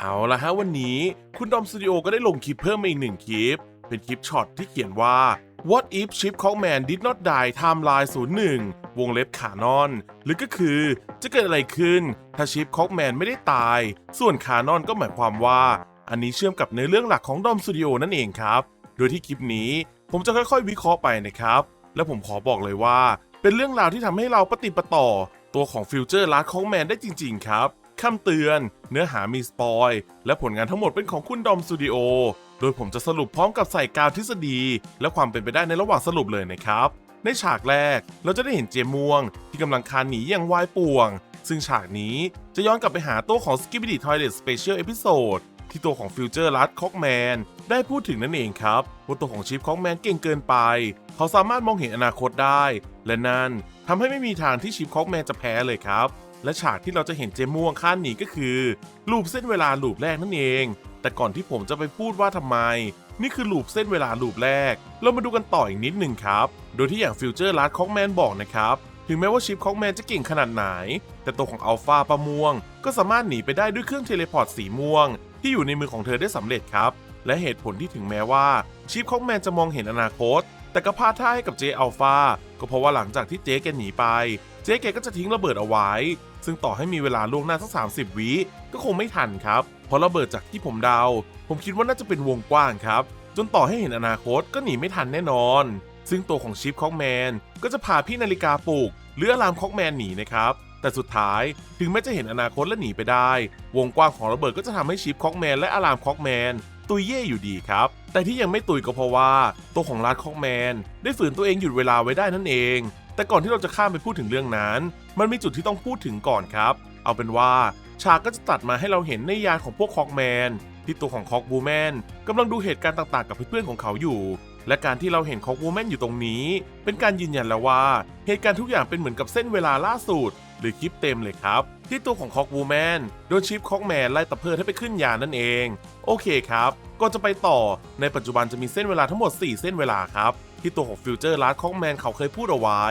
เอาละฮะวันนี้คุณดอมสตูดิโอก็ได้ลงคลิปเพิ่มมาอีกหนึ่งคลิป เป็นคลิปช็อตที่เขียนว่า What if Chip Cockman did not die timeline 01 วงเล็บขานอน หรือก็คือจะเกิดอะไรขึ้น ถ้าชิปคอกแมนไม่ได้ตาย ส่วนขานอนก็หมายความว่า อันนี้เชื่อมกับเนื้อเรื่องหลักของดอมสตูดิโอนั่นเองครับ โดยที่คลิปนี้ผมจะค่อยๆ วิเคราะห์ไปนะครับ และผมขอบอกเลยว่า เป็นเรื่องราวที่ทำให้เราปฏิปต่อ ตัวของฟิวเจอร์ลัดของแมนได้จริง ๆ ครับ คำเตือน เนื้อหามีสปอย และผลงานทั้งหมดเป็นของคุณดอมสตูดิโอ โดยผมจะสรุปพร้อมกับใส่กาวทฤษฎี และความเป็นไปได้ในระหว่างสรุปเลยนะครับ ในฉากแรกเราจะได้เห็นเจม่วง ที่กำลังคานหนีอย่างวายป่วง ซึ่งฉากนี้จะย้อนกลับไปหาตัวของ Skibidi Toilet Special Episode ที่ตัวของฟิวเจอร์ลัดคอกแมนได้พูดถึงนั่นเองครับว่าตัวของชิปคอกแมนเก่งเกินไป เขาสามารถมองเห็นอนาคตได้ และนั่นทำให้ไม่มีทางที่ชิปคอกแมนจะแพ้เลยครับ และฉากที่เราจะเห็นเจม่วงข้านหนีก็คือลูปเส้นเวลาลูปแรกนั่นเอง แต่ก่อนที่ผมจะไปพูดว่าทำไม นี่คือลูปเส้นเวลาลูปแรก เรามาดูกันต่ออีกนิดหนึ่งครับ โดยที่อย่างฟิวเจอร์ลัดคอกแมนบอกนะครับ ถึงแม้ว่าชิปคอกแมนจะเก่งขนาดไหน แต่ตัวของอัลฟาประม่วง ก็สามารถหนีไปได้ด้วยเครื่องเทเลพอร์ตสีม่วง ที่อยู่ในมือของเธอได้สำเร็จครับ และเหตุผลที่ถึงแม้ว่าชิปคอกแมนจะมองเห็นอนาคต แต่ก็พลาดท่าให้กับเจอัลฟา ก็เพราะว่าหลังจากที่เจ๊แกหนีไป เจ๊แกก็จะทิ้งระเบิดเอาไว้ ซึ่งต่อให้มีเวลาล่วงหน้าสัก30 วิก็คงไม่ทันครับ เพราะระเบิดจากที่ผมเดา ผมคิดว่าน่าจะเป็นวงกว้างครับ จนต่อให้เห็นอนาคตก็หนีไม่ทันแน่นอน ซึ่งตัวของชิปคอกแมนก็จะพาพี่นาฬิกาปลุกหรืออลามคอกแมนหนีนะครับแต่สุดท้ายถึงแม้จะเห็นอนาคตและหนีไปได้ วงกว้างของระเบิดก็จะทำให้ชิปคอกแมนและอลามคอกแมน ตุยเย่อยู่ดีครับ แต่ที่ยังไม่ตุยก็เพราะว่า ตัวของลาดคอกแมน ได้ฝืนตัวเองหยุดเวลาไว้ได้นั่นเอง แต่ก่อนที่เราจะข้ามไปพูดถึงเรื่องนั้น มันมีจุดที่ต้องพูดถึงก่อนครับ เอาเป็นว่าฉากก็จะตัดมาให้เราเห็นในยานของพวกคอกแมนที่ตัวของคอกบูแมนกำลังดูเหตุการณ์ต่างๆ กับเพื่อนๆของเขาอยู่ และการที่เราเห็นคอกบูแมนอยู่ตรงนี้ เป็นการยืนยันแล้วว่า เหตุการณ์ทุกอย่างเป็นเหมือนกับเส้นเวลาล่าสุด รือคลิปเต็มเลยครับ ที่ตัวของคอกบูแมนโดนชิปคอกแมนไล่ตะเพิดให้ไปขึ้นยานนั่นเอง โอเคครับก่อนจะไปต่อในปัจจุบันจะมีเส้นเวลาทั้งหมด 4 เส้นเวลาครับ ที่ตัวของฟิวเจอร์ลัดคอกแมนเขาเคยพูดเอาไว้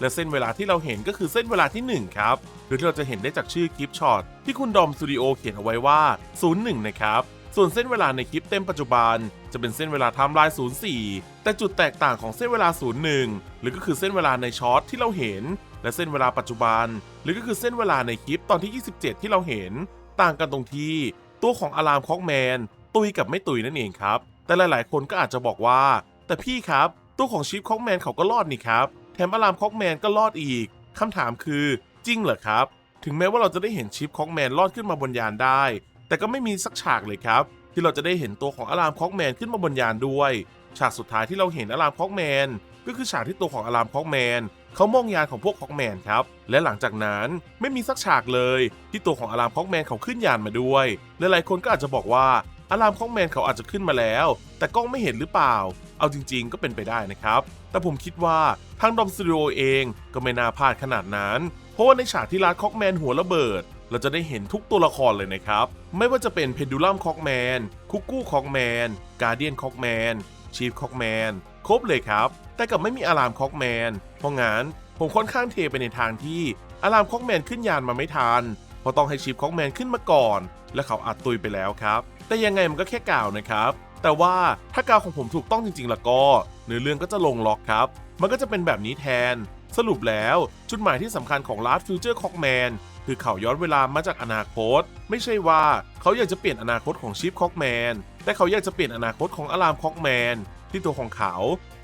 และเส้นเวลาที่เราเห็นก็คือเส้นเวลาที่ 1 ครับโดยที่เราจะเห็นได้จากชื่อคลิปช็อตที่คุณดอมสตูดิโอเขียนเอาไว้ว่า 01 นะครับส่วนเส้นเวลาในคลิปเต็มปัจจุบัน จะเป็นเส้นเวลาไทม์ไลน์ 04 แต่จุดแตกต่างของเส้นเวลา 01 หรือก็คือเส้นเวลาในช็อตที่เราเห็น และเส้นเวลาปัจจุบัน หรือก็คือเส้นเวลาในคลิปตอนที่ 27 ที่เราเห็น ต่างกันตรงที่ตัวของอารามคอกแมน ตุยกับไม่ตุยนั่นเองครับ แต่หลาย ๆ คนก็อาจจะบอกว่า แต่พี่ครับตัวของชิปคอกแมนเขาก็รอดนี่ครับแถมอารามคอกแมนก็รอดอีกคำถามคือจริงเหรอครับ ถึงแม้ว่าเราจะได้เห็นชิปคอกแมนรอดขึ้นมาบนยานได้ แต่ก็ไม่มีสักฉากเลยครับ ที่เราจะได้เห็นตัวของอารามคอกแมนขึ้นมาบนยานด้วย ฉากสุดท้ายที่เราเห็นอารามคอกแมนก็คือฉากที่ตัวของอารามคอกแมน เขามองยานของพวกคอกแมนครับ และหลังจากนั้นไม่มีสักฉากเลย ที่ตัวของอารามคอกแมนเขาขึ้นยานมาด้วยหลายๆคนก็อาจจะบอกว่าอารามคอกแมนเขาอาจจะขึ้นมาแล้ว แต่กล้องไม่เห็นหรือเปล่า เอาจริง ๆ ก็เป็นไปได้นะครับ แต่ผมคิดว่าทางดอมสตูดิโอเองก็ไม่น่าพลาดขนาดนั้น เพราะว่าในฉากที่ลาดคอกแมนหัวระเบิด เราจะได้เห็นทุกตัวละครเลยนะครับ ไม่ว่าจะเป็นเพนดูลัมคอกแมนคุกกู้คอกแมนการเดียนคอกแมนชีฟคอกแมน ครบเลยครับ แต่กับไม่มีอารามคอกแมน เพราะงั้นผมค่อนข้างเทไปในทางที่อารามคอกแมนขึ้นยานมาไม่ทัน เพราะต้องให้ชีฟคอกแมนขึ้นมาก่อน และเขาอัดตุยไปแล้วครับ แต่ยังไงมันก็แค่กล่าวนะครับ แต่ว่าถ้ากาวของผมถูกต้องจริงๆแล้วก็เนื้อเรื่องก็จะลงล็อกครับ มันก็จะเป็นแบบนี้แทน สรุปแล้วจุดหมายที่สำคัญของลาร์ดฟิวเจอร์คอกแมนคือเขาย้อนเวลามาจากอนาคต ไม่ใช่ว่าเขาอยากจะเปลี่ยนอนาคตของชิปคอกแมนแต่เขาอยากจะเปลี่ยนอนาคตของอารามคอกแมน ที่ตัวของเขา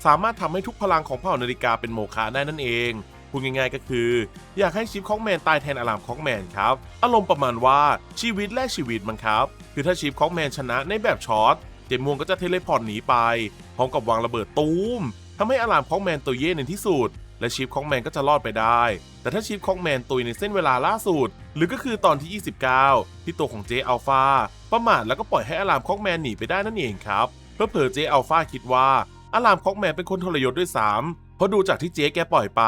สามารถทำให้ทุกพลังของเผ่านาฬิกาเป็นโมฆะได้นั่นเองพูดง่ายๆก็คือ อยากให้ชิปคอกแมนตายแทนอารามคอกแมนครับ อารมณ์ประมาณว่าชีวิตแลกชีวิตมันครับ คือถ้าชิปคอกแมนชนะในแบบช็อตเจมวงก็จะเทเลพอร์ตหนีไปพร้อมกับวางระเบิดตูมทำให้อารามคอกแมนตัวเย่ในที่สุดและชิปคอกแมนก็จะรอดไปได้ แต่ถ้าชิปคอกแมนตุยในเส้นเวลาล่าสุด หรือก็คือตอนที่ 29 ที่ตัวของเจอัลฟาประมาทแล้วก็ปล่อยให้อารามคอกแมนหนีไปได้นั่นเองครับ เพื่อเผอเจอัลฟาคิดว่าอารามคอกแมนเป็นคนทรยศด้วยซ้ำเพราะดูจากที่เจ๊แกปล่อยไป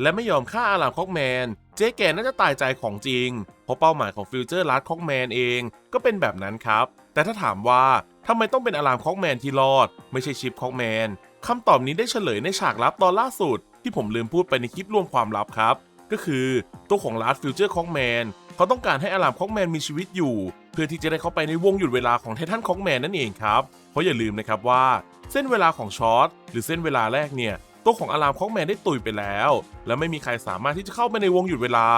และไม่ยอมฆ่าอารามคอกแมน เจ๊แกน่าจะตายใจของจริง เพราะเป้าหมายของฟิวเจอร์ลัดคอกแมนเองก็เป็นแบบนั้นครับ แต่ถ้าถามว่าทำไมต้องเป็นอารามคอกแมนที่รอด ไม่ใช่ชิปคอกแมนคำตอบนี้ได้เฉลยในฉากลับตอนล่าสุด ที่ผมลืมพูดไปในคลิปรวมความลับครับ ก็คือตัวของลัดฟิวเจอร์คอกแมนเขาต้องการให้อารามคอกแมนมีชีวิตอยู่ เพื่อที่จะได้เข้าไปในวงหยุดเวลาของไททันคอกแมนนั่นเองครับ เพราะอย่าลืมนะครับว่าเส้นเวลาของชอตหรือเส้นเวลาแรกเนี่ยตัวของอารามคอกแมนได้ตุยไปแล้ว และไม่มีใครสามารถที่จะเข้าไปในวงหยุดเวลา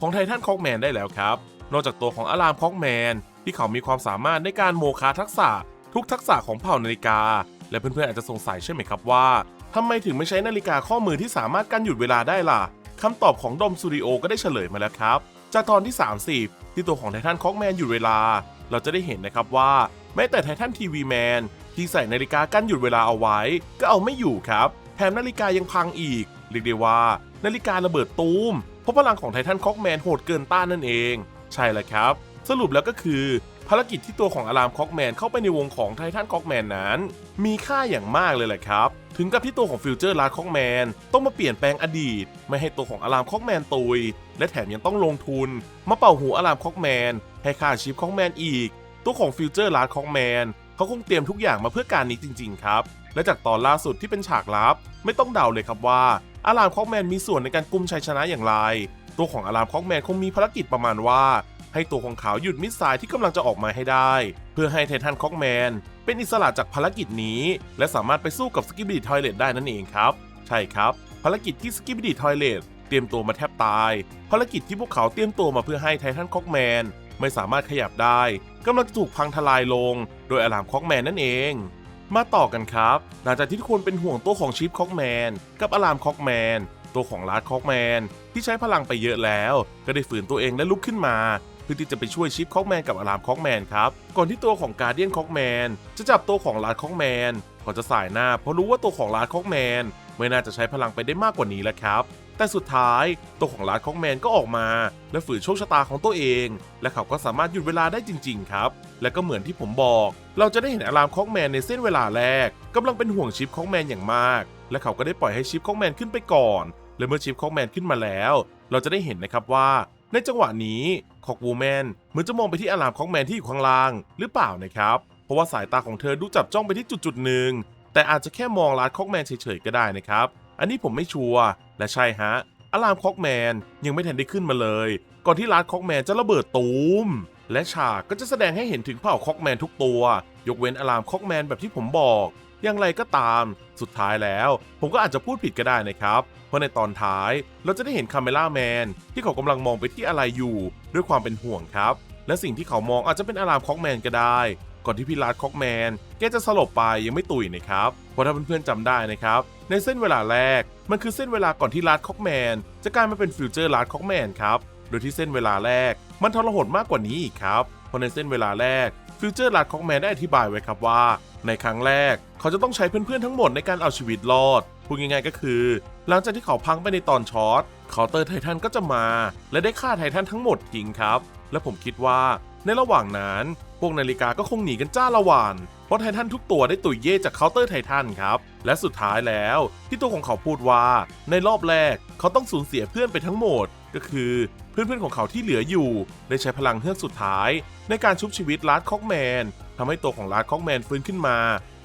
ของไททันคอกแมนได้แล้วครับ นอกจากตัวของอารามคอกแมนที่เขามีความสามารถในการโมคาทักษะ ทุกทักษะของเผ่านาฬิกา และเพื่อนๆอาจจะสงสัยใช่ไหมครับว่าทำไมถึงไม่ใช้นาฬิกาข้อมือที่สามารถกันหยุดเวลาได้ล่ะคำตอบของดอมสตูดิโอก็ได้เฉลยมาแล้วครับ จากตอนที่ 30 ที่ตัวของไททันคอกแมนหยุดเวลา เราจะได้เห็นนะครับว่า แม้แต่ไททันทีวีแมนที่ใส่นาฬิกากั้นหยุดเวลาเอาไว้ ก็เอาไม่อยู่ครับ แถมนาฬิกายังพังอีก เรียกได้ว่า นาฬิการะเบิดตูม เพราะพลังของไททันคอกแมนโหดเกินต้านนั่นเอง ใช่แล้วครับ สรุปแล้วก็คือ ภารกิจที่ตัวของอารามคอกแมนเข้าไปในวงของไททันคอกแมนนั้น มีค่าอย่างมากเลยแหละครับ ถึงกับที่ตัวของฟิวเจอร์ลาคอกแมนต้องมาเปลี่ยนแปลงอดีต ไม่ให้ตัวของอารามคอกแมนตุย และแถมยังต้องลงทุน มาเป่าหูอารามคอกแมนให้ค่าชิปคอกแมนอีก ตัวของฟิวเจอร์ลาร์คอกแมนเขาคงเตรียมทุกอย่างมาเพื่อการนี้จริง ๆ ครับ และจากตอนล่าสุดที่เป็นฉากลับ ไม่ต้องเดาเลยครับว่าอารามคอกแมนมีส่วนในการกุมชัยชนะอย่างไร ตัวของอารามคอกแมนคงมีภารกิจประมาณว่า ให้ตัวของเขาหยุดมิสไซล์ที่กำลังจะออกมาให้ได้ เพื่อให้ไททันคอกแมนเป็นอิสระจากภารกิจนี้ และสามารถไปสู้กับสกิบบิ t ทอยเลตได้นั่นเองครับ ใช่ครับภารกิจที่สกิบบิ t ทอยเลตเตรียมตัวมาแทบตาย ภารกิจที่พวกเขาเตรียมตัวมาเพื่อให้ไททันคอกแมน ไม่สามารถขยับได้กำลังถูกพังทลายลง โดยอารามคอกแมนนั่นเอง มาต่อกันครับ หลังจากที่ทุกคนเป็นห่วงตัวของชิปคอกแมนกับอารามคอกแมนตัวของลาร์ดคอกแมนที่ใช้พลังไปเยอะแล้ว ก็ได้ฝืนตัวเองและลุกขึ้นมาเพื่อที่จะไปช่วยชิปคอกแมนกับอารามคอกแมนครับ ก่อนที่ตัวของการเดียนคอกแมนจะจับตัวของลาร์ดคอกแมนก่อนจะสายหน้าเพราะรู้ว่าตัวของลาร์ดคอกแมนไม่น่าจะใช้พลังไปได้มากกว่านี้แล้วครับ แต่สุดท้ายตัวของลาร์ดคอกแมนก็ออกมา และฝืนโชคชะตาของตัวเอง และเขาก็สามารถหยุดเวลาได้จริง ๆ ครับ และก็เหมือนที่ผมบอก เราจะได้เห็นอารามคอกแมนในเส้นเวลาแรกกำลังเป็นห่วงชิปคอกแมนอย่างมาก และเขาก็ได้ปล่อยให้ชิปคอกแมนขึ้นไปก่อน และเมื่อชิปคอกแมนขึ้นมาแล้ว เราจะได้เห็นนะครับว่า ในจังหวะนี้คอกวูแมนเหมือนจะมองไปที่อารามคอกแมนที่อยู่ข้างล่างหรือเปล่านะครับ เพราะว่าสายตาของเธอดูจับจ้องไปที่จุดจุดๆหนึ่งแต่อาจจะแค่มองลาร์ดคอกแมนเฉยๆก็ได้นะครับ อันนี้ผมไม่ชัวร์ และใช่ฮะอารามคอกแมนยังไม่ทันได้ขึ้นมาเลย ก่อนที่ลาดคอกแมนจะระเบิดตูม และฉากก็จะแสดงให้เห็นถึงเผ่าคอกแมนทุกตัว ยกเว้นอารามคอกแมนแบบที่ผมบอก อย่างไรก็ตาม สุดท้ายแล้ว ผมก็อาจจะพูดผิดก็ได้นะครับ เพราะในตอนท้ายเราจะได้เห็นคาเมล่าแมนที่เขากำลังมองไปที่อะไรอยู่ ด้วยความเป็นห่วงครับ และสิ่งที่เขามองอาจจะเป็นอารามคอกแมนก็ได้ ก่อนที่พี่ลาดคอกแมนแกจะสลบไปยังไม่ตุยนะครับ เพราะถ้าเพื่อนๆจำได้นะครับ ในเส้นเวลาแรก มันคือเส้นเวลาก่อนที่ลาร์ดคอกแมนจะกลายมาเป็นฟิวเจอร์ลาร์ดคอกแมนครับ โดยที่เส้นเวลาแรก มันทรหดมากกว่านี้อีกครับ เพราะในเส้นเวลาแรกฟิวเจอร์ลาร์ดคอกแมนได้อธิบายไว้ครับว่า ในครั้งแรกเขาจะต้องใช้เพื่อนๆทั้งหมดในการเอาชีวิตรอดพูดง่ายๆก็คือ หลังจากที่เขาพังไปในตอนช็อตเคาน์เตอร์ไททันก็จะมา และได้ฆ่าไททันทั้งหมดทิ้งครับ และผมคิดว่าในระหว่างนั้นพวกนาฬิกาก็คงหนีกันจ้าละหวาน เพราะไททันทุกตัวได้ตุยเย่จากเคาน์เตอร์ไททันครับ และสุดท้ายแล้วที่ตัวของเขาพูดว่าในรอบแรกเขาต้องสูญเสียเพื่อนไปทั้งหมด ก็คือเพื่อนๆของเขาที่เหลืออยู่ได้ใช้พลังเฮือกสุดท้าย ในการชุบชีวิตลาร์ดคอกแมนทำให้ตัวของลาร์ดคอกแมนฟื้นขึ้นมา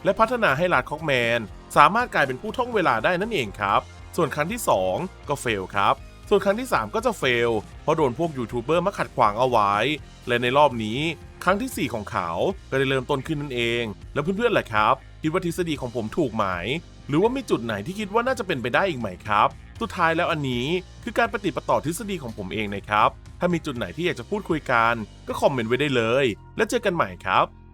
และพัฒนาให้ลาร์ดคอกแมนสามารถกลายเป็นผู้ท่องเวลาได้นั่นเองครับ ส่วนครั้งที่ 2 ก็เฟลครับ ส่วนครั้งที่ 3 ก็จะเฟลเพราะโดนพวกยูทูบเบอร์มาขัดขวางเอาไว้ และในรอบนี้ รั้งทีสี่ 4 ของเขา ก็ได้เริ่มต้นขึ้นนั่นเอง แล้วเพื่อนๆแหละครับ คิดว่าทฤษฎีของผมถูกไหม หรือว่ามีจุดไหนที่คิดว่าน่าจะเป็นไปได้อีกไหมครับ สุดท้ายแล้วอันนี้คือการปฏิประต่อทฤษฎีของผมเองนะครับ ถ้ามีจุดไหนที่อยากจะพูดคุยกัน ก็คอมเมนต์ไว้ได้เลย แล้วเจอกันใหม่ครับ